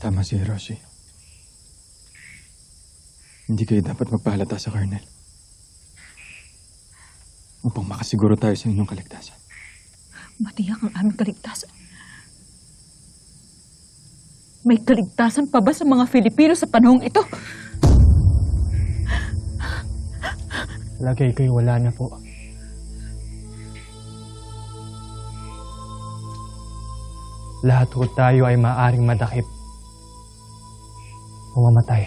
Tama si Hiroshi. Hindi kayo dapat magpahalata sa Colonel. Upang makasiguro tayo sa inyong kaligtasan. Matiyak ang aming kaligtasan. May kaligtasan pa ba sa mga Filipino sa panahong ito? Lagay ko'y wala na po. Lahat po tayo ay maaring madakip o mamatay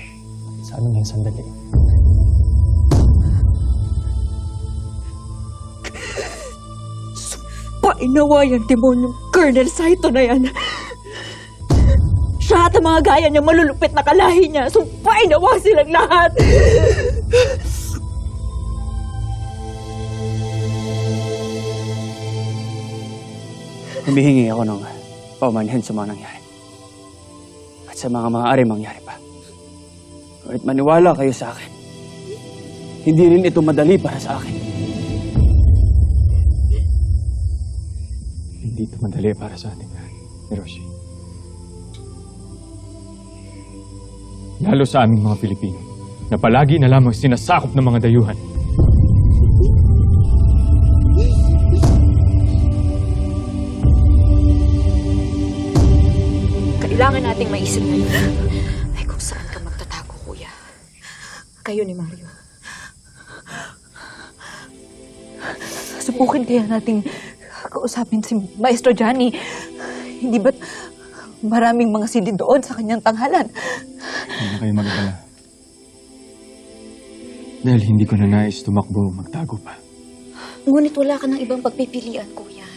sa anumang sandali. Painawa yung demonyong Colonel Saito na yan. Siya at ang mga gaya niya malulupit na kalahi niya. So, painawa silang lahat. Humihingi ako ng paumanhin sa mga nangyari. At sa mga maaari mangyari pa. Ngunit maniwala kayo sa akin. Hindi rin ito madali para sa akin. Hindi ito madali para sa ating lahat, Hiroshi. Lalo sa aming mga Pilipino, na palagi na lamang sinasakop ng mga dayuhan. Kailangan nating maisip ngayon. Ay, kung saan ka magtatago, kuya. Kayo ni Mario. Subukin kaya nating kausapin si Maestro Johnny. Hindi ba't maraming mga silid doon sa kanyang tanghalan? Hindi na kayo mag-alala. Dahil hindi ko na nais tumakbo magtago pa. Ngunit wala ka ng ibang pagpipilian, kuya.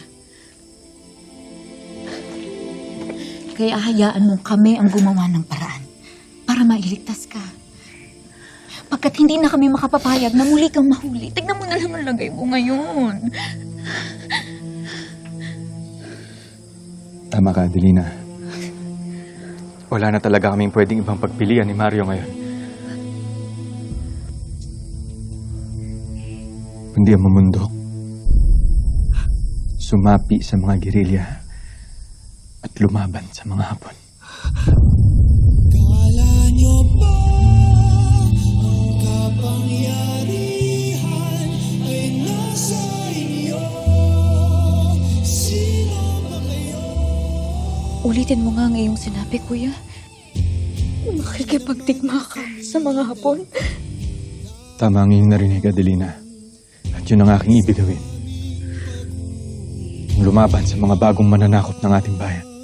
Kaya hayaan mo kami ang gumawa ng paraan para mailigtas ka. Pagkat hindi na kami makapapayag na muli kang mahuli, tignan mo na lang ang lagay mo ngayon. Tama ka, Adelina. Wala na talaga kaming pwedeng ibang pagpilian ni Mario ngayon. Kundi ang mamundok. Sumapi sa mga gerilya at lumaban sa mga hapon. Ulitin mo nga ngayong sinabi, kuya. Makikipagtigma ka sa mga hapon. Tama ang iyong narinig, Adelina. At yun ang aking ibig gawin. Lumaban sa mga bagong mananakop ng ating bayan.